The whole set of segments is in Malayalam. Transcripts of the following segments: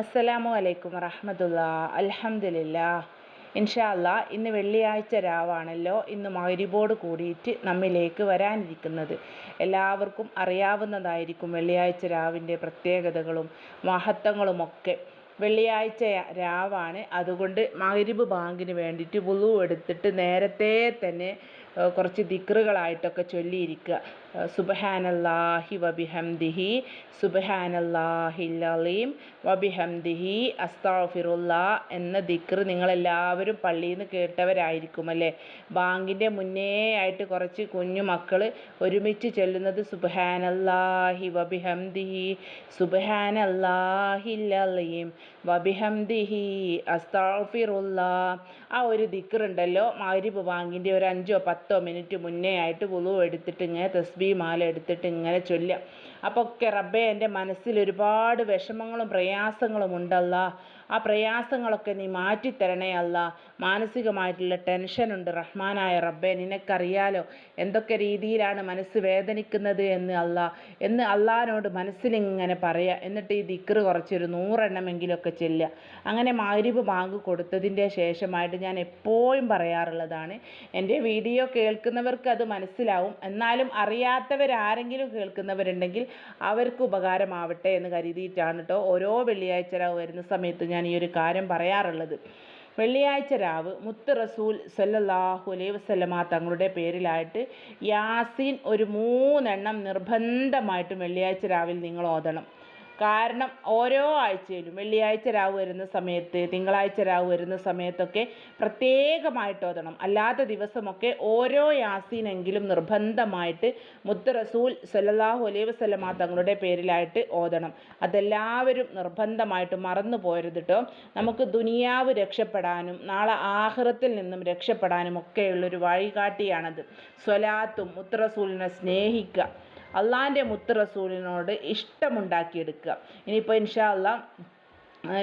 അസ്സലാമു അലൈക്കും വറഹമത്തുള്ള. അലഹമില്ല ഇൻഷാല്ല ഇന്ന് വെള്ളിയാഴ്ച രാവാണല്ലോ. ഇന്ന് മൈരിബോട് കൂടിയിട്ട് നമ്മിലേക്ക് വരാനിരിക്കുന്നത്. എല്ലാവർക്കും അറിയാവുന്നതായിരിക്കും വെള്ളിയാഴ്ച രാവിന്റെ പ്രത്യേകതകളും മഹത്വങ്ങളുമൊക്കെ. വെള്ളിയാഴ്ച രാവാണ്. അതുകൊണ്ട് മഗ്രിബ് ബാങ്കിന് വേണ്ടിയിട്ട് വുളു എടുത്തിട്ട് നേരത്തെ തന്നെ കുറച്ച് ദിക്റുകളായിട്ടൊക്കെ ചൊല്ലിയിരിക്കുക. സുബ്ഹാനല്ലാഹി വബിഹംദിഹി സുബ്ഹാനല്ലാഹിൽ അലീം വബിഹംദിഹി അസ്തഗ്ഫിറുല്ലാ എന്ന ദിക്റ് നിങ്ങളെല്ലാവരും പള്ളിയിൽ നിന്ന് കേട്ടവരായിരിക്കും അല്ലേ ബാങ്കിന്റെ മുന്നേ ആയിട്ട് കുറച്ച് കുഞ്ഞു മക്കൾ ഒരുമിച്ച് ചൊല്ലുന്നത് സുബ്ഹാനല്ലാഹി വബിഹംദിഹി സുബ്ഹാനല്ലാഹിൽ അലീം വബിഹംദിഹി അസ്തഗ്ഫിറുല്ലാ. ആ ഒരു ദിക്ർ ഉണ്ടല്ലോ മാരിബ് ബാങ്കിന്റെ ഒരു അഞ്ചോ പത്തോ മിനിറ്റ് മുന്നേ ആയിട്ട് വുളു എടുത്തിട്ട് ഇങ്ങനെ തസ്ബീ മാല എടുത്തിട്ട് ഇങ്ങനെ ചൊല്ലുക. അപ്പോൾ ഒക്കെ റബ്ബേ എന്റെ മനസ്സിൽ ഒരുപാട് വിഷമങ്ങളും പ്രയാസങ്ങളും ഉണ്ടല്ല. ആ പ്രയാസങ്ങളൊക്കെ നീ മാറ്റിത്തരണേ അല്ല. മാനസികമായിട്ടുള്ള ടെൻഷനുണ്ട്. റഹ്മാനായ റബ്ബെ നിനക്കറിയാലോ എന്തൊക്കെ രീതിയിലാണ് മനസ്സ് വേദനിക്കുന്നത് എന്ന് അല്ല എന്ന് അള്ളാഹിനോട് മനസ്സിലിങ്ങനെ പറയുക എന്നിട്ട് ഈ ദിക്റ് കുറച്ചൊരു നൂറെണ്ണമെങ്കിലൊക്കെ ചെല്ലുക. അങ്ങനെ മാരിബ് ബാങ്ക് കൊടുത്തതിന്റെ ശേഷമായിട്ട് ഞാൻ എപ്പോഴും പറയാറുള്ളതാണ് എന്റെ വീഡിയോ കേൾക്കുന്നവർക്ക് അത് മനസ്സിലാവും. എന്നാലും അറിയാത്തവരാരെങ്കിലും കേൾക്കുന്നവരുണ്ടെങ്കിൽ അവർക്ക് ഉപകാരമാവട്ടെ എന്ന് കരുതിയിട്ടാണ് കേട്ടോ ഓരോ വെള്ളിയാഴ്ച വരുന്ന സമയത്ത് ഞാൻ ഈ ഒരു കാര്യം പറയാറുള്ളത്. വെള്ളിയാഴ്ച രാവ് മുത്ത് റസൂൽ സല്ലല്ലാഹു അലൈഹി വസല്ലമ തങ്ങളുടെ പേരിലായിട്ട് യാസീൻ ഒരു മൂന്നെണ്ണം നിർബന്ധമായിട്ടും വെള്ളിയാഴ്ച രാവിൽ നിങ്ങൾ ഓതണം. കാരണം ഓരോ ആഴ്ചയിലും വെള്ളിയാഴ്ച രാവ് വരുന്ന സമയത്ത് തിങ്കളാഴ്ച രാവ് വരുന്ന സമയത്തൊക്കെ പ്രത്യേകമായിട്ട് ഓതണം. അല്ലാത്ത ദിവസമൊക്കെ ഓരോ യാസീനെങ്കിലും നിർബന്ധമായിട്ട് മുത്ത് റസൂൽ സല്ലാഹു അലൈഹി വസല്ലമ തങ്ങളുടെ പേരിലായിട്ട് ഓതണം. അതെല്ലാവരും നിർബന്ധമായിട്ട് മറന്നു പോരുത് കേട്ടോ നമുക്ക് ദുനിയാവ് രക്ഷപ്പെടാനും നാളെ ആഹ്റത്തിൽ നിന്നും രക്ഷപ്പെടാനും ഒക്കെയുള്ളൊരു വഴികാട്ടിയാണത്. സ്വലാത്തും മുത്ത് റസൂലിനെ സ്നേഹിക്കുക അള്ളാഹിന്റെ മുത്ത് റസൂലിനോട് ഇഷ്ടമുണ്ടാക്കിയെടുക്കുക. ഇനിയിപ്പോൾ ഇൻഷാ അല്ലാ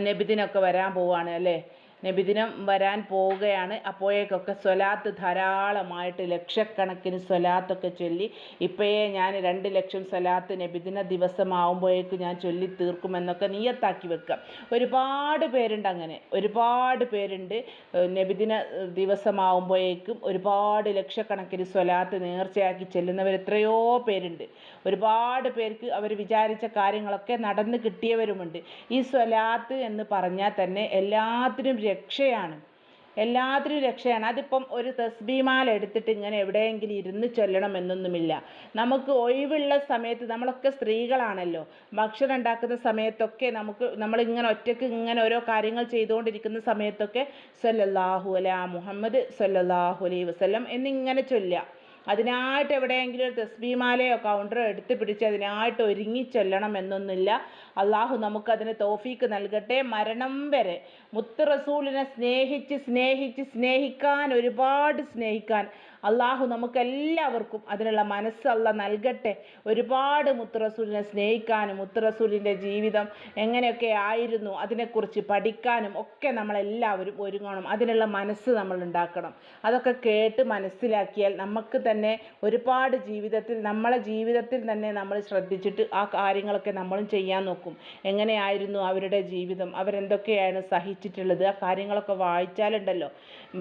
നബിദിനൊക്കെ വരാൻ പോവുകയാണ് അല്ലേ? നബിദിനം വരാൻ പോവുകയാണ്. അപ്പോഴേക്കൊക്കെ സ്വലാത്ത് ധാരാളമായിട്ട് ലക്ഷക്കണക്കിന് സ്വലാത്തൊക്കെ ചൊല്ലി. ഇപ്പോഴേ ഞാൻ രണ്ട് ലക്ഷം സ്വലാത്ത് നബിദിന ദിവസമാവുമ്പോഴേക്ക് ഞാൻ ചൊല്ലി തീർക്കുമെന്നൊക്കെ നീയത്താക്കി വെക്കുക ഒരുപാട് പേരുണ്ട് അങ്ങനെ. ഒരുപാട് പേരുണ്ട്. നബിദിന ദിവസമാവുമ്പോഴേക്കും ഒരുപാട് ലക്ഷക്കണക്കിന് സ്വലാത്ത് നേർച്ചയാക്കി ചെല്ലുന്നവർ എത്രയോ പേരുണ്ട്. ഒരുപാട് പേർക്ക് അവർ വിചാരിച്ച കാര്യങ്ങളൊക്കെ നടന്ന് കിട്ടിയവരുമുണ്ട്. ഈ സ്വലാത്ത് എന്ന് പറഞ്ഞാൽ തന്നെ എല്ലാത്തിനും രക്ഷയാണ്. എല്ലാത്തിനും രക്ഷയാണ്. അതിപ്പം ഒരു തസ്ബീമാല എടുത്തിട്ട് ഇങ്ങനെ എവിടെയെങ്കിലും ഇരുന്ന് ചൊല്ലണം എന്നൊന്നുമില്ല. നമുക്ക് ഒഴിവുള്ള സമയത്ത് നമ്മളൊക്കെ സ്ത്രീകളാണല്ലോ. ഭക്ഷണം ഉണ്ടാക്കുന്ന സമയത്തൊക്കെ നമുക്ക് നമ്മളിങ്ങനെ ഒറ്റയ്ക്ക് ഇങ്ങനെ ഓരോ കാര്യങ്ങൾ ചെയ്തുകൊണ്ടിരിക്കുന്ന സമയത്തൊക്കെ സല്ലല്ലാഹു അലാ മുഹമ്മദ് സല്ലല്ലാഹു അലൈഹി വസല്ലം എന്നിങ്ങനെ ചൊല്ലുക. അതിനായിട്ട് എവിടെയെങ്കിലും ഒരു തസ്ബീമാലയോ കൗണ്ടറോ എടുത്ത് പിടിച്ച് അതിനായിട്ട് ഒരുങ്ങി ചൊല്ലണം എന്നൊന്നുമില്ല. അള്ളാഹു നമുക്കതിന് തോഫീക്ക് നൽകട്ടെ. മരണം വരെ മുത്ത് റസൂലിനെ സ്നേഹിച്ച് സ്നേഹിച്ച് സ്നേഹിക്കാൻ ഒരുപാട് സ്നേഹിക്കാൻ അള്ളാഹു നമുക്കെല്ലാവർക്കും അതിനുള്ള മനസ്സ് അല്ല നൽകട്ടെ. ഒരുപാട് മുത്ത് റസൂലിനെ സ്നേഹിക്കാനും മുത്ത് റസൂലിന്റെ ജീവിതം എങ്ങനെയൊക്കെ ആയിരുന്നു അതിനെക്കുറിച്ച് പഠിക്കാനും ഒക്കെ നമ്മളെല്ലാവരും ഒരുങ്ങണം. അതിനുള്ള മനസ്സ് നമ്മൾ ഉണ്ടാക്കണം. അതൊക്കെ കേട്ട് മനസ്സിലാക്കിയാൽ നമുക്ക് തന്നെ ഒരുപാട് ജീവിതത്തിൽ നമ്മളെ ജീവിതത്തിൽ തന്നെ നമ്മൾ ശ്രദ്ധിച്ചിട്ട് ആ കാര്യങ്ങളൊക്കെ നമ്മളും ചെയ്യാൻ നോക്കും. എങ്ങനെയായിരുന്നു അവരുടെ ജീവിതം? അവരെന്തൊക്കെയാണ് സഹിച്ചിട്ടുള്ളത്? ആ കാര്യങ്ങളൊക്കെ വായിച്ചാലുണ്ടല്ലോ.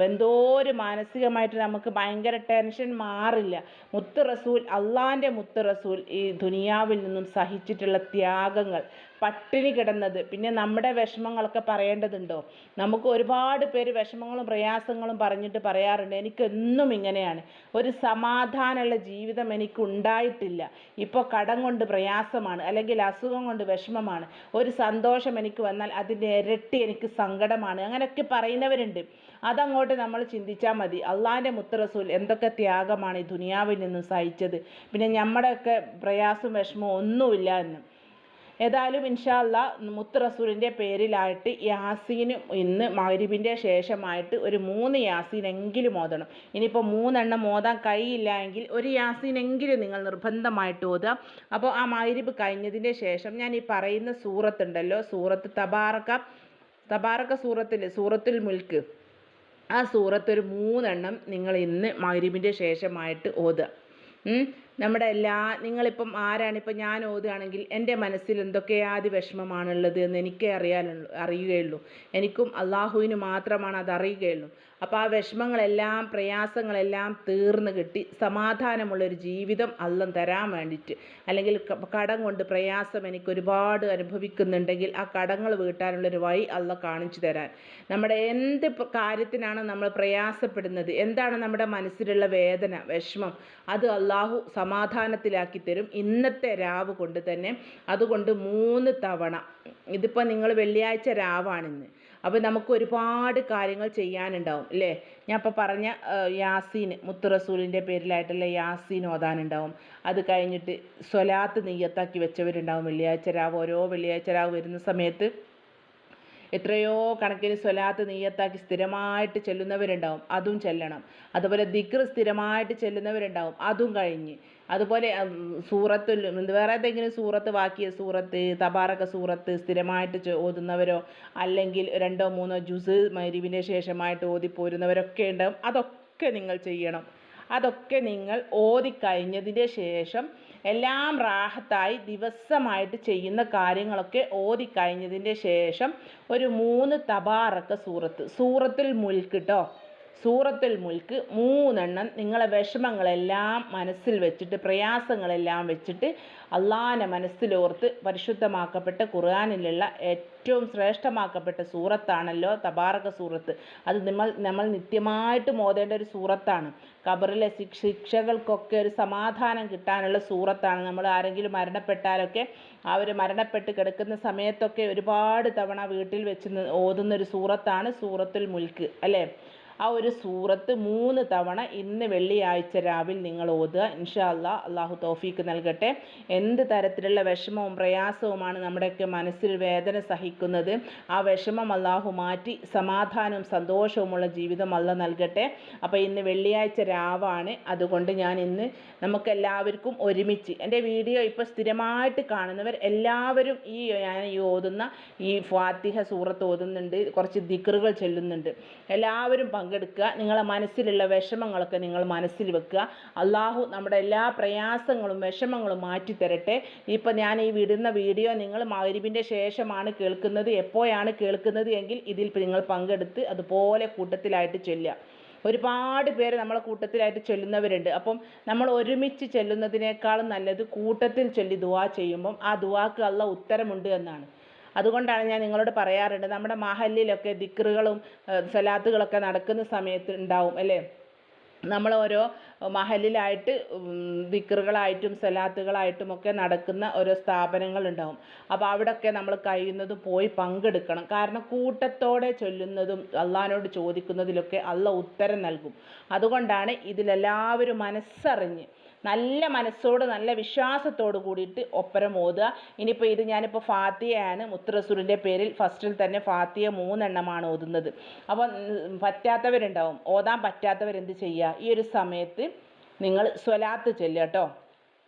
എന്തോ ഒരു മാനസികമായിട്ട് നമുക്ക് ഭയങ്കര ടെൻഷൻ മാറില്ല. മുത്ത് റസൂൽ അള്ളാന്റെ മുത്ത് റസൂൽ ഈ ദുനിയാവിൽ നിന്നും സഹിച്ചിട്ടുള്ള ത്യാഗങ്ങൾ. പട്ടിണി കിടന്നത്. പിന്നെ നമ്മുടെ വിഷമങ്ങളൊക്കെ പറയേണ്ടതുണ്ടോ? നമുക്ക് ഒരുപാട് പേര് വിഷമങ്ങളും പ്രയാസങ്ങളും പറഞ്ഞിട്ട് പറയാറുണ്ട്. എനിക്കെന്നും ഇങ്ങനെയാണ്. ഒരു സമാധാനമുള്ള ജീവിതം എനിക്ക് ഉണ്ടായിട്ടില്ല ഇപ്പോൾ കടം കൊണ്ട് പ്രയാസമാണ്. അല്ലെങ്കിൽ അസുഖം കൊണ്ട് വിഷമമാണ്. ഒരു സന്തോഷം എനിക്ക് വന്നാൽ അതിന്റെ ഇരട്ടി എനിക്ക് സങ്കടമാണ്. അങ്ങനെയൊക്കെ പറയുന്നവരുണ്ട്. അതങ്ങോട്ട് നമ്മൾ ചിന്തിച്ചാൽ മതി. അള്ളാഹിന്റെ മുത്തറസൂൽ എന്തൊക്കെ ത്യാഗമാണ് ഈ ദുനിയാവിൽ നിന്ന് സഹിച്ചത്. പിന്നെ നമ്മുടെയൊക്കെ പ്രയാസം വിഷമവും ഒന്നുമില്ല എന്ന്. ഏതായാലും ഇൻഷാല്ല മുത്ത് റസൂലിന്റെ പേരിലായിട്ട് യാസീനും ഇന്ന് മഗ്രിബിന്റെ ശേഷമായിട്ട് ഒരു മൂന്ന് യാസീനെങ്കിലും ഓതണം. ഇനിയിപ്പോൾ മൂന്നെണ്ണം ഓതാൻ കഴിയില്ല എങ്കിൽ ഒരു യാസീനെങ്കിലും നിങ്ങൾ നിർബന്ധമായിട്ട് ഓതുക. അപ്പോൾ ആ മഗ്രിബ് കഴിഞ്ഞതിന്റെ ശേഷം ഞാൻ ഈ പറയുന്ന സൂറത്തുണ്ടല്ലോ സൂറത്ത് തബാറക്ക. തബാറക്ക സൂറത്തിൽ സൂറത്തുൽ മുൽക്ക് ആ സൂറത്ത് ഒരു മൂന്നെണ്ണം നിങ്ങൾ ഇന്ന് മഗ്രിബിന്റെ ശേഷമായിട്ട് ഓതുക. നമ്മുടെ എല്ലാ നിങ്ങളിപ്പം ആരാണിപ്പം ഞാൻ ഓതുകയാണെങ്കിൽ എന്റെ മനസ്സിൽ എന്തൊക്കെ ആദ്യ വിഷമമാണുള്ളത് എന്ന് എനിക്കേ അറിയാനുള്ളൂ അറിയുകയുള്ളൂ. എനിക്കും അള്ളാഹുവിന് മാത്രമാണ് അത് അറിയുകയുള്ളൂ. അപ്പോൾ ആ വിഷമങ്ങളെല്ലാം പ്രയാസങ്ങളെല്ലാം തീർന്ന് കിട്ടി. സമാധാനമുള്ളൊരു ജീവിതം അല്ലം തരാൻ വേണ്ടിയിട്ട്. അല്ലെങ്കിൽ കടം കൊണ്ട് പ്രയാസം എനിക്ക് ഒരുപാട് അനുഭവിക്കുന്നുണ്ടെങ്കിൽ ആ കടങ്ങൾ വീട്ടാനുള്ളൊരു വഴി അല്ല കാണിച്ചു തരാൻ. നമ്മുടെ എന്ത് കാര്യത്തിനാണ് നമ്മൾ പ്രയാസപ്പെടുന്നത്? എന്താണ് നമ്മുടെ മനസ്സിലുള്ള വേദന വിഷമം? അത് അള്ളാഹു സമാധാനത്തിലാക്കി തരും. ഇന്നത്തെ രാവ് കൊണ്ട് തന്നെ. അതുകൊണ്ട് മൂന്ന് തവണ. ഇതിപ്പോൾ നിങ്ങൾ വെള്ളിയാഴ്ച രാവാണിന്ന്. അപ്പോൾ നമുക്ക് ഒരുപാട് കാര്യങ്ങൾ ചെയ്യാനുണ്ടാവും അല്ലേ ഞാൻ ഇപ്പോൾ പറഞ്ഞ യാസീൻ മുത്ത് റസൂലിന്റെ പേരിലായിട്ടുള്ള യാസീൻ ഓതാനുണ്ടാവും. അത് കഴിഞ്ഞിട്ട് സ്വലാത്ത് നെയ്യത്താക്കി വെച്ചവരുണ്ടാവും വെള്ളിയാഴ്ച രാവ്. ഓരോ വെള്ളിയാഴ്ച രാവ് വരുന്ന സമയത്ത് എത്രയോ കണക്കിന് സ്വലാത്ത് നീയത്താക്കി സ്ഥിരമായിട്ട് ചെല്ലുന്നവരുണ്ടാവും. അതും ചെല്ലണം. അതുപോലെ ദിക്ർ സ്ഥിരമായിട്ട് ചെല്ലുന്നവരുണ്ടാവും. അതും കഴിഞ്ഞ്. അതുപോലെ സൂറത്തു എന്ത് വേറെ ഏതെങ്കിലും സൂറത്ത് വാക്കിയ സൂറത്ത് തബാറക്ക സൂറത്ത് സ്ഥിരമായിട്ട് ഓതുന്നവരോ അല്ലെങ്കിൽ രണ്ടോ മൂന്നോ ജ്യൂസ് മരിവിന്റെ ശേഷമായിട്ട് ഓതിപ്പോരുന്നവരൊക്കെ ഉണ്ടാവും. അതൊക്കെ നിങ്ങൾ ചെയ്യണം. അതൊക്കെ നിങ്ങൾ ഓതിക്കഴിഞ്ഞതിന്റെ ശേഷം എല്ലാം റാഹത്തായി ദിവസമായിട്ട് ചെയ്യുന്ന കാര്യങ്ങളൊക്കെ ഓതിക്കഴിഞ്ഞതിന്റെ ശേഷം ഒരു മൂന്ന് തബാറക്ക സൂറത്ത് സൂറത്തുൽ മുൽക്ക് കേട്ടോ സൂറത്തുൽ മുൽക്ക് മൂന്നെണ്ണം നിങ്ങളെ വിഷമങ്ങളെല്ലാം മനസ്സിൽ വെച്ചിട്ട് പ്രയാസങ്ങളെല്ലാം വെച്ചിട്ട് അള്ളാഹിനെ മനസ്സിലോർത്ത് പരിശുദ്ധമാക്കപ്പെട്ട ഖുർആാനിലുള്ള ഏറ്റവും ശ്രേഷ്ഠമാക്കപ്പെട്ട സൂറത്താണല്ലോ തബാറക സൂറത്ത്. അത് നമ്മൾ നമ്മൾ നിത്യമായിട്ട് മോതേണ്ട ഒരു സൂറത്താണ്. കബറിലെ ശിക്ഷകൾക്കൊക്കെ ഒരു സമാധാനം കിട്ടാനുള്ള സൂറത്താണ്. നമ്മൾ ആരെങ്കിലും മരണപ്പെട്ടാലൊക്കെ അവർ മരണപ്പെട്ട് കിടക്കുന്ന സമയത്തൊക്കെ ഒരുപാട് തവണ വീട്ടിൽ വെച്ച് ഓതുന്ന ഒരു സൂറത്താണ് സൂറത്തുൽ മുൽക്ക് അല്ലേ? ആ ഒരു സൂറത്ത് മൂന്ന് തവണ ഇന്ന് വെള്ളിയാഴ്ച രാവിലെ നിങ്ങൾ ഓതുക. അല്ലാ അള്ളാഹു തോഫീക്ക് നൽകട്ടെ. എന്ത് തരത്തിലുള്ള വിഷമവും പ്രയാസവുമാണ് നമ്മുടെയൊക്കെ മനസ്സിൽ വേദന സഹിക്കുന്നത്. ആ വിഷമം അള്ളാഹു മാറ്റി സമാധാനവും സന്തോഷവുമുള്ള ജീവിതം അല്ല നൽകട്ടെ. അപ്പോൾ ഇന്ന് വെള്ളിയാഴ്ച രാവാണ്. അതുകൊണ്ട് ഞാൻ ഇന്ന് നമുക്കെല്ലാവർക്കും ഒരുമിച്ച് എന്റെ വീഡിയോ ഇപ്പോൾ സ്ഥിരമായിട്ട് കാണുന്നവർ എല്ലാവരും ഈ ഞാൻ ഈ ഓതുന്ന ഈ ഫാത്തിഹ സൂറത്ത് ഓതുന്നുണ്ട്. കുറച്ച് ദിക്റുകൾ ചൊല്ലുന്നുണ്ട്. എല്ലാവരും പങ്കെടുക്കുക. നിങ്ങളെ മനസ്സിലുള്ള വിഷമങ്ങളൊക്കെ നിങ്ങൾ മനസ്സിൽ വെക്കുക. അള്ളാഹു നമ്മുടെ എല്ലാ പ്രയാസങ്ങളും വിഷമങ്ങളും മാറ്റി തരട്ടെ ഇപ്പോൾ ഞാൻ ഈ വിടുന്ന വീഡിയോ നിങ്ങൾ മകരിവിന്റെ ശേഷമാണ് കേൾക്കുന്നത്. എപ്പോഴാണ് കേൾക്കുന്നത് എങ്കിൽ ഇതിൽ നിങ്ങൾ പങ്കെടുത്ത് അതുപോലെ കൂട്ടത്തിലായിട്ട് ചൊല്ലുക. ഒരുപാട് പേര് നമ്മളെ കൂട്ടത്തിലായിട്ട് ചൊല്ലുന്നവരുണ്ട്. അപ്പം നമ്മൾ ഒരുമിച്ച് ചെല്ലുന്നതിനേക്കാളും നല്ലത് കൂട്ടത്തിൽ ചൊല്ലി ദുവാ ചെയ്യുമ്പം ആ ദുവാക്ക് അല്ല ഉത്തരമുണ്ട് എന്നാണ്. അതുകൊണ്ടാണ് ഞാൻ നിങ്ങളോട് പറയാറുണ്ട് നമ്മുടെ മഹല്ലിലൊക്കെ ദിക്റുകളും സലാത്തുകളൊക്കെ നടക്കുന്ന സമയത്ത് ഉണ്ടാവും അല്ലേ? നമ്മൾ ഓരോ മഹലിലായിട്ട് ദിക്റുകളായിട്ടും സലാത്തുകളായിട്ടും ഒക്കെ നടക്കുന്ന ഓരോ സ്ഥാപനങ്ങളുണ്ടാവും അപ്പോൾ അവിടെയൊക്കെ നമ്മൾ കഴിയുന്നത് പോയി പങ്കെടുക്കണം. കാരണം കൂട്ടത്തോടെ ചൊല്ലുന്നതും അള്ളഹാനോട് ചോദിക്കുന്നതിലൊക്കെ അള്ള ഉത്തരം നൽകും. അതുകൊണ്ടാണ് ഇതിലെല്ലാവരും മനസ്സറിഞ്ഞ് നല്ല മനസ്സോട് നല്ല വിശ്വാസത്തോട് കൂടിയിട്ട് ഒപ്പരം ഓതുക. ഇനിയിപ്പോൾ ഇത് ഞാനിപ്പോൾ ഫാത്തിയാണ് മുത്തറസൂലിന്റെ പേരിൽ ഫസ്റ്റിൽ തന്നെ ഫാത്തിയ മൂന്നെണ്ണമാണ് ഓതുന്നത്. അപ്പോൾ പറ്റാത്തവരുണ്ടാവും. ഓതാൻ പറ്റാത്തവരെന്ത് ചെയ്യുക? ഈ ഒരു സമയത്ത് നിങ്ങൾ സ്വലാത്ത് ചൊല്ലുക കേട്ടോ.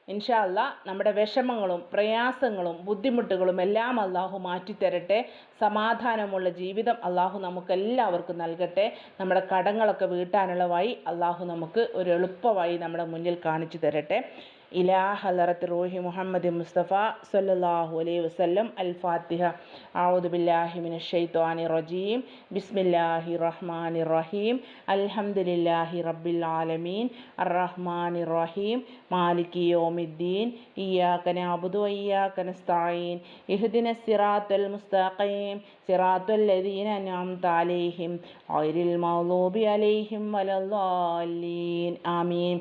ഇൻഷാ അല്ലാ നമ്മുടെ വിഷമങ്ങളും പ്രയാസങ്ങളും ബുദ്ധിമുട്ടുകളും എല്ലാം അള്ളാഹു മാറ്റിത്തരട്ടെ. സമാധാനമുള്ള ജീവിതം അള്ളാഹു നമുക്ക് എല്ലാവർക്കും നൽകട്ടെ. നമ്മുടെ കടങ്ങളൊക്കെ വീട്ടാനുള്ള വഴി അള്ളാഹു നമുക്ക് ഒരു എളുപ്പ വഴി നമ്മുടെ മുന്നിൽ കാണിച്ചു തരട്ടെ ഇലാ ഹലറത്ത് റൂഹി മുഹമ്മദ് മുസ്തഫ സല്ലല്ലാഹു അലൈഹി വസല്ലം അൽ ഫാത്തിഹ ബില്ലാഹി മിനശ് റജീം. ബിസ്മില്ലാഹി റഹ്മാനി റഹീം. അൽഹംദുലില്ലാഹി റബ്ബിൽ ആലമീൻ. അർറഹ്മാനി റഹീം. മാലികി യൗമിദ്ദീൻ. ഇയ്യാക നഅബുദു വഇയ്യാക നസ്തഈൻ. ഇഹ്ദിന സിറാത്തൽ മുസ്തഖീം. സിറാത്തുൽ ലദീന അലൈഹിം. ഗൈറിൽ മഗ്ദൂബി അലൈഹിം വലദ്ദാലീൻ ആമീൻ.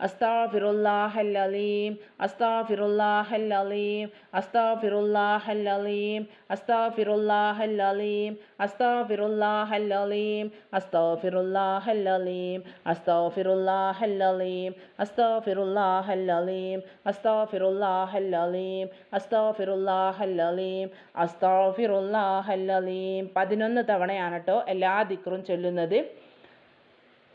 അസ്താഫിറുല്ലാഹൽ അലീം അസ്താഫിറുല്ലാഹൽ അലീം അസ്താഫിറുല്ലാഹൽ അലീം അസ്താഫിറുല്ലാഹൽ അലീം അസ്താഫിറുല്ലാഹൽ അലീം അസ്താഫിറുല്ലാഹൽ അലീം അസ്താഫിറുല്ലാഹൽ അലീം അസ്താഫിറുല്ലാഹൽ അലീം അസ്താഫിറുല്ലാഹൽ അലീം അസ്താഫിറുല്ലാഹൽ അലീം അസ്താഫിറുല്ലാഹൽ അലീം പതിനൊന്ന് തവണയാണ് കേട്ടോ എല്ലാ ദിക്റും ചൊല്ലുന്നത്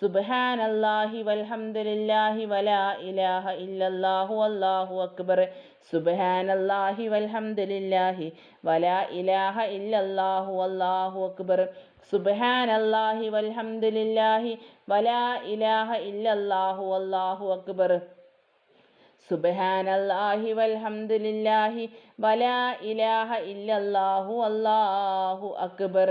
സുബ്ഹാനല്ലാഹി വൽഹംദുലില്ലാഹി വലാ ഇലാഹ ഇല്ലല്ലാഹു അല്ലാഹു അക്ബർ. സുബ്ഹാനല്ലാഹി വൽഹംദുലില്ലാഹി വലാ ഇലാഹ ഇല്ലല്ലാഹു അല്ലാഹു അക്ബർ. സുബ്ഹാനല്ലാഹി വൽഹംദുലില്ലാഹി വലാ ഇലാഹ ഇല്ലല്ലാഹു അല്ലാഹു അക്ബർ. സുബ്ഹാനല്ലാഹി വൽഹംദുലില്ലാഹി വലാ ഇലാഹ ഇല്ലല്ലാഹു അല്ലാഹു അക്ബർ.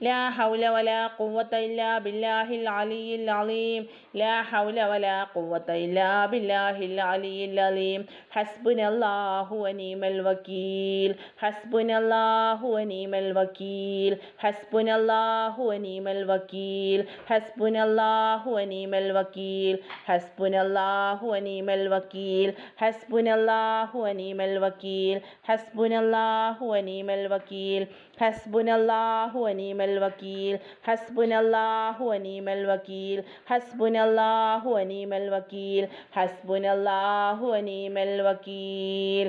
لا حول ولا قوة إلا بالله العلي العظيم. لا حول ولا قوة إلا بالله العلي العظيم. حسبنا الله ونعم الوكيل. حسبنا الله ونعم الوكيل. حسبنا الله ونعم الوكيل. حسبنا الله ونعم الوكيل. حسبنا الله ونعم الوكيل. حسبنا الله ونعم الوكيل. حسبنا الله ونعم الوكيل. حسبنا الله ونعم വക്കീൽ ഹസ്ബുനല്ലാഹു വനീമൽ വക്കീൽ ഹസ്ബുനല്ലാഹു വനീമൽ വക്കീൽ ഹസ്ബുനല്ലാഹു വനീമൽ വക്കീൽ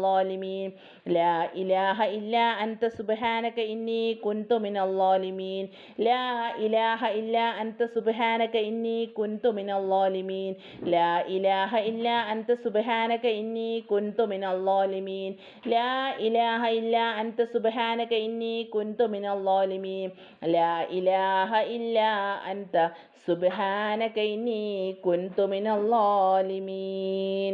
അള്ളാലിമീൻ ലാ ഇലാഹ ഇല്ല അൻത സുബഹാനക ഇന്നി കുന്തു മിൻ അള്ളാലിമീൻ ലാ ഇലാഹ ഇല്ല അൻത സുബഹാനക ഇന്നി കുന്തു മിൻ അള്ളാലിമീൻ ലാ ഇലാഹ ഇല്ല അൻത സുബഹാനക ഇന്നി കുന്തു മിൻ അള്ളാലിമീൻ ലാ ഇലാഹ ഇല്ല അൻത സുബഹാനക ഇന്നി കുന്തു മിൻ അള്ളാലിമീൻ ലാ ഇലാഹ ഇല്ല അൻത സുബഹാനക ഇന്നി കുന്തു മിൻ അള്ളാലിമീൻ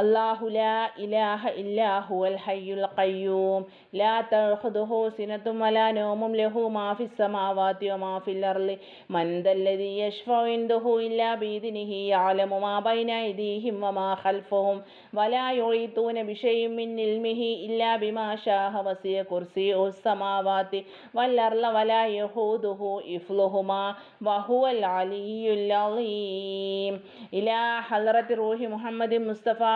അള്ളാഹു ലാ ഇലാഹ ഇല്ലാഹു അൽ ഹയ്യുൽ ഖയ്യൂം. ലാ തഖുദുഹു സിനത്തും വലാ നൗമും ലഹു മാ ഫിസ് സമാവാതി വമാ ഫിൽ അർളി. മൻ ദല്ലദി യശ്ഫഉ ഇൻദഹു ഇല്ലാ ബിദിനിഹി യഅലമു മാ ബൈന ഐദീഹിം വമാ ഖൽഫഹും. വലാ യുഈതൂന ബിശൈഇൻ മിൻ ഇൽമിഹി ഇല്ലാ ബിമാ ശാഅ വസിയ കുർസിഉ സമാവാതി വൽ അർള വലാ യഹൂദുഹു ഇഫ്ലുഹുമാ. വഹുവൽ അലിയ്യുൽ അളീം. ഇലാ ഹളറത്തി റൂഹി മുഹമ്മദി മുസ്തഫാ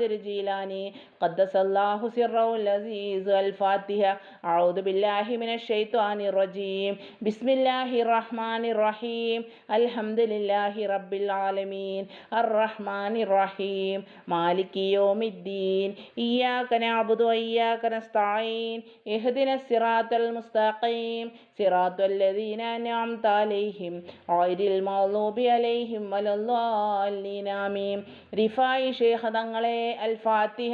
യാതൊരു ജീലാനി قدس الله سره العزيز الفاتحة أعوذ بالله من الشيطان الرجيم بسم الله الرحمن الرحيم الحمد لله رب العالمين الرحمن الرحيم مالك يوم الدين إياك نعبد وإياك نستعين اهدنا الصراط المستقيم صراط الذين أنعمت عليهم غير المغضوب عليهم ولا الضالين آمين റിഫായി ഷേഖ് തങ്ങളെ അൽ ഫാത്തിഹ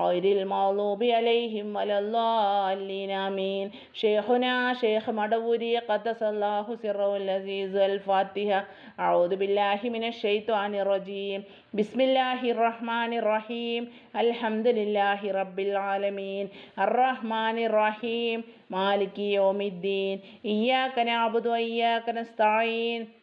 غير المغضوب عليهم ولا الضالين آمين شيخنا شيخ مدوري قدس الله سره العزيز الفاتحه اعوذ بالله من الشيطان الرجيم بسم الله الرحمن الرحيم الحمد لله رب العالمين الرحمن الرحيم مالك يوم الدين اياك نعبد واياك نستعين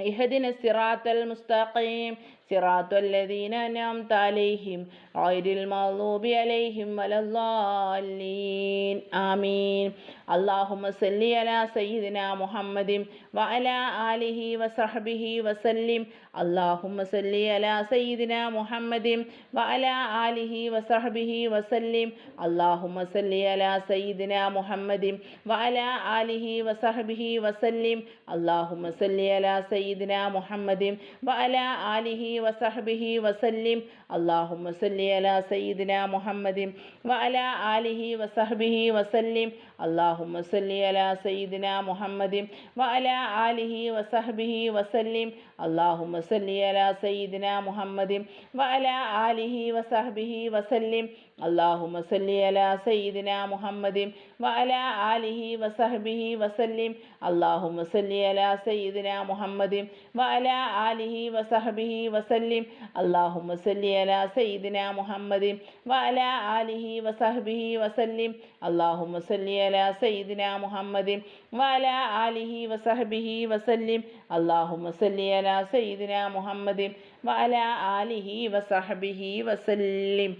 اهدنا الصراط المستقيم صراط الذين أنعمت عليهم غير المغضوب عليهم ولا الضالين آمين اللهم صل على سيدنا محمد وعلى آله وصحبه وسلم اللهم صل على سيدنا محمد وعلى آله وصحبه وسلم اللهم صل على سيدنا محمد وعلى آله وصحبه وسلم اللهم صل على سيدنا محمد وعلى آله وصحبه وسلم اللهم صل അല സയ്യിദിന മുഹമ്മദിൻ വ അല ആലിഹി വസഹബിഹി വസല്ലിം. അള്ളാഹു സല്ലി അല സയ്യിദിന മുഹമ്മദിൻ വ അല ആലിഹി വസഹബിഹി വസല്ലിം. അള്ളാഹു സല്ലി അല സയ്യിദിന മുഹമ്മദിൻ വ അല ആലിഹി വസഹബിഹി വസല്ലിം. അള്ളാഹു സല്ലി അല സയ്യിദിന മുഹമ്മദിൻ വഅല ആലിഹി വസഹബിഹി വസല്ലിം. അള്ളാഹു വസല്ലി അല സയ്യിദിന മുഹമ്മദിം വഅല ആലിഹി വസഹബിഹി വസല്ലിം. അള്ളാഹു വസല്ലി അല സയ്യിദിന മുഹമ്മദിം വഅല ആലിഹി വസഹബിഹി വസല്ലിം. അള്ളാഹു വസല്ലി അല സയ്യിദിന മുഹമ്മദിം വഅല ആലിഹി വസഹബിഹി വസല്ലിം. അള്ളാഹു വസല്ലി അല സയ്യിദിന മുഹമ്മദിം വഅല ആലിഹി വസഹബിഹി വസല്ലിം.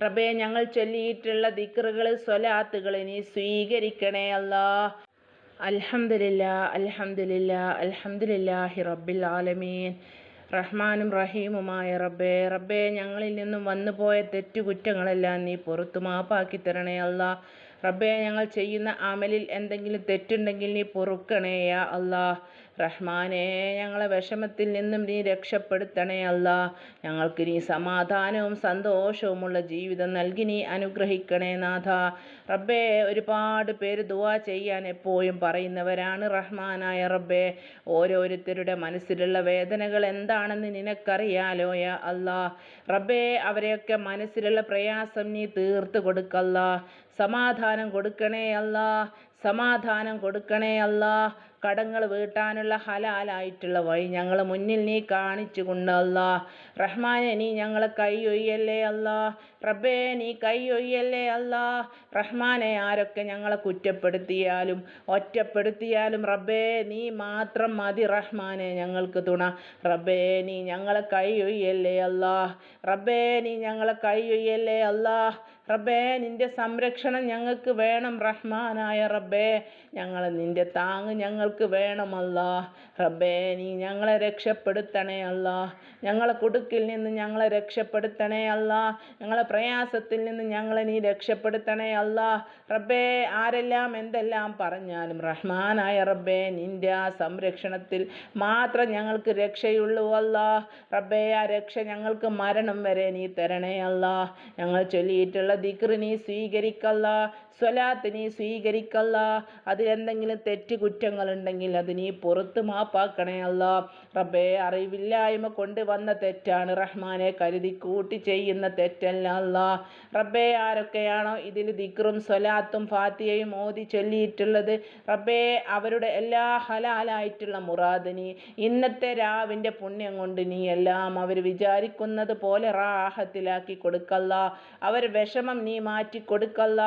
റബ്ബേ ഞങ്ങൾ ചൊല്ലിയിട്ടുള്ള ദിക്റുകൾ സ്വലാത്തുകൾ നീ സ്വീകരിക്കണേ അല്ലാ. അൽഹംദുലില്ല അൽഹംദുലില്ല അൽഹംദുലില്ലാഹി റബ്ബിൽ ആലമീൻ. റഹ്മാനും റഹീമുമായ റബ്ബേ റബ്ബേ ഞങ്ങളിൽ നിന്നും വന്നു പോയ തെറ്റുകുറ്റങ്ങളെല്ലാം നീ പുറത്തു മാപ്പാക്കി തരണേ അല്ലാ. റബ്ബേ ഞങ്ങൾ ചെയ്യുന്ന അമലിൽ എന്തെങ്കിലും തെറ്റുണ്ടെങ്കിൽ നീ പൊറുക്കണേ യാ അല്ലാ. റഹ്മാനെ ഞങ്ങളെ വിഷമത്തിൽ നിന്നും നീ രക്ഷപ്പെടുത്തണേ അല്ല. ഞങ്ങൾക്ക് നീ സമാധാനവും സന്തോഷവുമുള്ള ജീവിതം നൽകി നീ അനുഗ്രഹിക്കണേ നാഥ. റബ്ബേ ഒരുപാട് പേര് ദുവാ ചെയ്യാൻ എപ്പോഴും പറയുന്നവരാണ് റഹ്മാനായ റബ്ബേ. ഓരോരുത്തരുടെ മനസ്സിലുള്ള വേദനകൾ എന്താണെന്ന് നിനക്കറിയാലോ യാ അല്ലാ. റബ്ബേ അവരെയൊക്കെ മനസ്സിലുള്ള പ്രയാസം നീ തീർത്ത് കൊടുക്കല്ല. സമാധാനം കൊടുക്കണേ അല്ല. സമാധാനം കൊടുക്കണേ അല്ലാ. കടങ്ങൾ വീട്ടാനുള്ള ഹലാലായിട്ടുള്ള വഴി ഞങ്ങൾ മുന്നിൽ നീ കാണിച്ചു കൊണ്ടല്ലാ റഹ്മാനെ നീ ഞങ്ങളെ കൈ ഒയ്യല്ലേ അല്ലാ. റബ്ബേ നീ കൈ ഒയ്യല്ലേ അല്ലാ. റഹ്മാനെ ആരൊക്കെ ഞങ്ങളെ കുറ്റപ്പെടുത്തിയാലും ഒറ്റപ്പെടുത്തിയാലും റബ്ബേ നീ മാത്രം മതി റഹ്മാനെ ഞങ്ങൾക്ക് തുണ. റബ്ബേ നീ ഞങ്ങളെ കൈ ഒയ്യല്ലേ അല്ലാ. റബ്ബേ നീ ഞങ്ങളെ കൈ ഒയ്യല്ലേ അല്ലാ. റബ്ബേ നിന്റെ സംരക്ഷണം ഞങ്ങൾക്ക് വേണം റഹ്മാനായ റബ്ബേ. ഞങ്ങൾ നിന്റെ താങ്ങ് ഞങ്ങൾക്ക് വേണം വേണമല്ല. റബ്ബേ നീ ഞങ്ങളെ രക്ഷപ്പെടുത്തണേ അല്ല. ഞങ്ങളെ കുടുക്കിൽ നിന്ന് ഞങ്ങളെ രക്ഷപ്പെടുത്തണേ അല്ല. ഞങ്ങളെ പ്രയാസത്തിൽ നിന്ന് ഞങ്ങളെ നീ രക്ഷപ്പെടുത്തണേ അല്ല. റബ്ബേ ആരെല്ലാം എന്തെല്ലാം പറഞ്ഞാലും റഹ്മാനായ റബ്ബേ നിന്റെ ആ സംരക്ഷണത്തിൽ മാത്രം ഞങ്ങൾക്ക് രക്ഷയുള്ളൂ അല്ല. റബ്ബേ ആ രക്ഷ ഞങ്ങൾക്ക് മരണം വരെ നീ തരണേ അല്ല. ഞങ്ങൾ ചൊല്ലിയിട്ടുള്ള ദിക്ർ നീ സ്വീകരിക്കല്ല. സ്വലാത്ത് നീ സ്വീകരിക്കല്ല അതിലെന്തെങ്കിലും തെറ്റ് കുറ്റങ്ങളുണ്ടെങ്കിൽ അത് നീ പുറത്ത് മാപ്പാക്കണേ അല്ല. റബ്ബേ അറിവില്ലായ്മ കൊണ്ട് വന്ന തെറ്റാണ്. റഹ്മാനെ കരുതി കൂട്ടി ചെയ്യുന്ന തെറ്റല്ല അല്ല. റബ്ബേ ആരൊക്കെയാണോ ഇതിൽ ദിക്റും സ്വലാത്തും ഫാത്തിയയും ഓതി ചൊല്ലിയിട്ടുള്ളത്? റബ്ബേ അവരുടെ എല്ലാ ഹലാലായിട്ടുള്ള മുറാദ് നീ ഇന്നത്തെ രാവിന്റെ പുണ്യം കൊണ്ട് നീ എല്ലാം അവർ വിചാരിക്കുന്നത് പോലെ റാഹത്തിലാക്കി കൊടുക്കല്ല. അവർ വിഷമം നീ മാറ്റി കൊടുക്കല്ല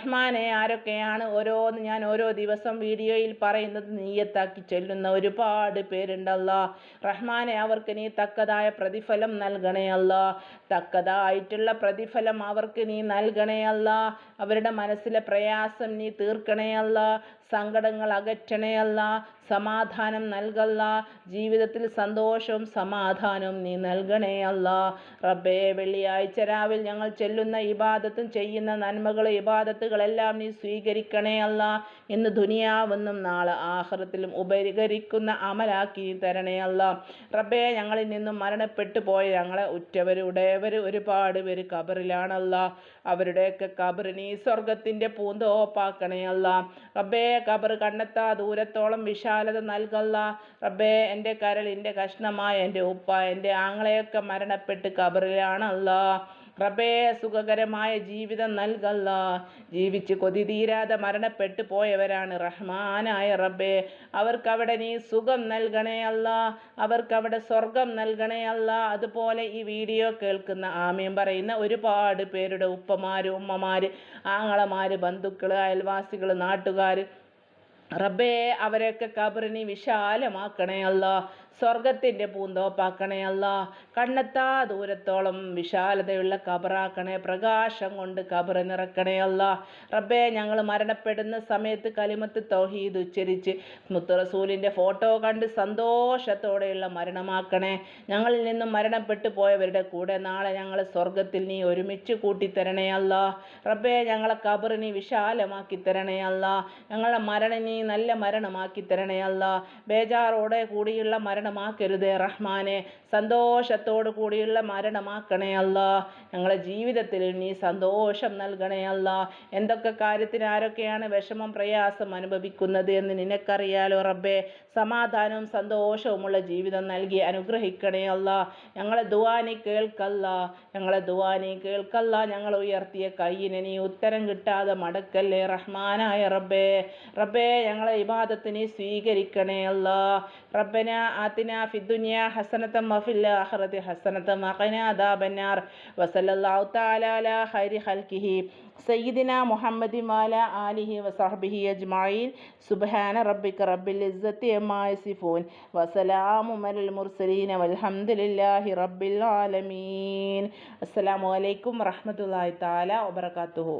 റഹ്മാനെ ആരൊക്കെയാണ് ഓരോന്ന് ഞാൻ ഓരോ ദിവസം വീഡിയോയിൽ പറയുന്നത് നീയത്താക്കി ചൊല്ലുന്ന ഒരുപാട് പേരുണ്ടല്ല. റഹ്മാനെ അവർക്ക് നീ തക്കതായ പ്രതിഫലം നൽകണേ അല്ല. തക്കതായിട്ടുള്ള പ്രതിഫലം അവർക്ക് നീ നൽകണേ അല്ല. അവരുടെ മനസ്സിലെ പ്രയാസം നീ തീർക്കണേ അല്ല സങ്കടങ്ങൾ അകറ്റണേ അല്ല സമാധാനം നൽകല്ല ജീവിതത്തിൽ സന്തോഷവും സമാധാനവും നീ നൽകണേ അല്ല. റബ്ബേ വെള്ളിയാഴ്ച രാവിലെ ഞങ്ങൾ ചെല്ലുന്ന ഇബാദത്തും ചെയ്യുന്ന നന്മകൾ ഇബാദത്തുകളെല്ലാം നീ സ്വീകരിക്കണേ അല്ല. ഇന്ന് ദുനിയാവെന്നും നാളെ ആഹ്റത്തിലും ഉപകരിക്കുന്ന അമലാക്കി തരണേ അല്ല റബ്ബേ ഞങ്ങളിൽ നിന്നും മരണപ്പെട്ടു പോയ ഞങ്ങളെ ഉറ്റവരുടേവർ ഒരുപാട് പേര് കബറിലാണല്ല അവരുടെയൊക്കെ കബറിനി സ്വർഗത്തിന്റെ പൂന്തോപ്പാക്കണേ അല്ല റബ്ബേ കബർ കണ്ണെത്താ ദൂരത്തോളം വിശാലത നൽകല്ല റബ്ബേ എന്റെ കരളിന്റെ കഷ്ണമായ എന്റെ ഉപ്പ എന്റെ ആങ്ങളെയൊക്കെ മരണപ്പെട്ട് കബറിലാണല്ല റബ്ബേ സുഖകരമായ ജീവിതം നൽകല്ല. ജീവിച്ച് കൊതി തീരാതെ മരണപ്പെട്ടു പോയവരാണ് റഹ്മാനായ റബ്ബേ. അവർക്കവിടെ നീ സുഖം നൽകണേ അല്ല. അവർക്കവിടെ സ്വർഗം നൽകണേ അല്ല. അതുപോലെ ഈ വീഡിയോ കേൾക്കുന്ന ആമയും പറയുന്ന ഒരുപാട് പേരുടെ ഉപ്പമാര് ഉമ്മമാര് ആങ്ങളമാര് ബന്ധുക്കൾ അയൽവാസികൾ നാട്ടുകാർ റബ്ബേ അവരൊക്കെ കബറിനി വിശാലമാക്കണേ അല്ല. സ്വർഗത്തിന്റെ പൂന്തോപ്പാക്കണേ അല്ല. കണ്ണെത്താ ദൂരത്തോളം വിശാലതയുള്ള കബറാക്കണേ. പ്രകാശം കൊണ്ട് കബർ നിറക്കണേ അല്ല. റബ്ബേ ഞങ്ങൾ മരണപ്പെടുന്ന സമയത്ത് കലിമത്ത് തൗഹീദ് ഉച്ചരിച്ച് മുത്തുറസൂലിന്റെ ഫോട്ടോ കണ്ട് സന്തോഷത്തോടെയുള്ള മരണമാക്കണേ. ഞങ്ങളിൽ നിന്നും മരണപ്പെട്ടു പോയവരുടെ കൂടെ നാളെ ഞങ്ങളെ സ്വർഗത്തിൽ നീ ഒരുമിച്ച് കൂട്ടിത്തരണേ അല്ല. റബ്ബേ ഞങ്ങളെ കബറിനി വിശാലമാക്കി തരണേ അല്ല. ഞങ്ങളെ മരണം നല്ല മരണമാക്കി തരണേ അല്ല. ബേജാറോടെ കൂടിയുള്ള മരണമാക്കരുതേ റഹ്മാനെ. സന്തോഷത്തോടു കൂടിയുള്ള മരണമാക്കണേ അല്ല. ഞങ്ങളുടെ ജീവിതത്തിൽ നീ സന്തോഷം നൽകണേ അല്ല. എന്തൊക്കെ കാര്യത്തിന് ആരൊക്കെയാണ് വിഷമം പ്രയാസം അനുഭവിക്കുന്നത് എന്ന് നിനക്കറിയാലോ റബ്ബേ. സമാധാനവും സന്തോഷവുമുള്ള ജീവിതം നൽകി അനുഗ്രഹിക്കണേ അല്ല. ഞങ്ങളെ ദുവാനി കേൾക്കല്ല. ഞങ്ങളെ ദുവാനി കേൾക്കല്ല. ഞങ്ങൾ ഉയർത്തിയ കയ്യിന് നീ ഉത്തരം കിട്ടാതെ മടക്കല്ലേ റഹ്മാനായ റബ്ബേ. റബ്ബേ ഞങ്ങളെ ഇബാദത്തിനെ സ്വീകരിക്കണേ അല്ല. റബ്ബന ആത്തിന ഫിദ്ദുനിയ ഹസനത്തം വഫിൽ ആഖിറതി ഹസനത്തം വഖന അദാബന്നാർ. വസല്ലല്ലാഹു തആല അലാ ഖൈരി ഖൽഖിഹി. സയ്യിദിന മുഹമ്മദി മാല ആലിഹി വസഹബിഹി അജ്മഈൻ. സുബ്ഹാന റബ്ബിക റബ്ബിൽ ഇസ്സത്തി അമ്മാ യസിഫൂൻ. വസലാമു അലൽ മുർസലീൻ വൽഹംദുലില്ലാഹി റബ്ബിൽ ആലമീൻ. അസ്സലാമു അലൈക്കും വറഹ്മത്തുള്ളാഹി തആല വബറകാതുഹു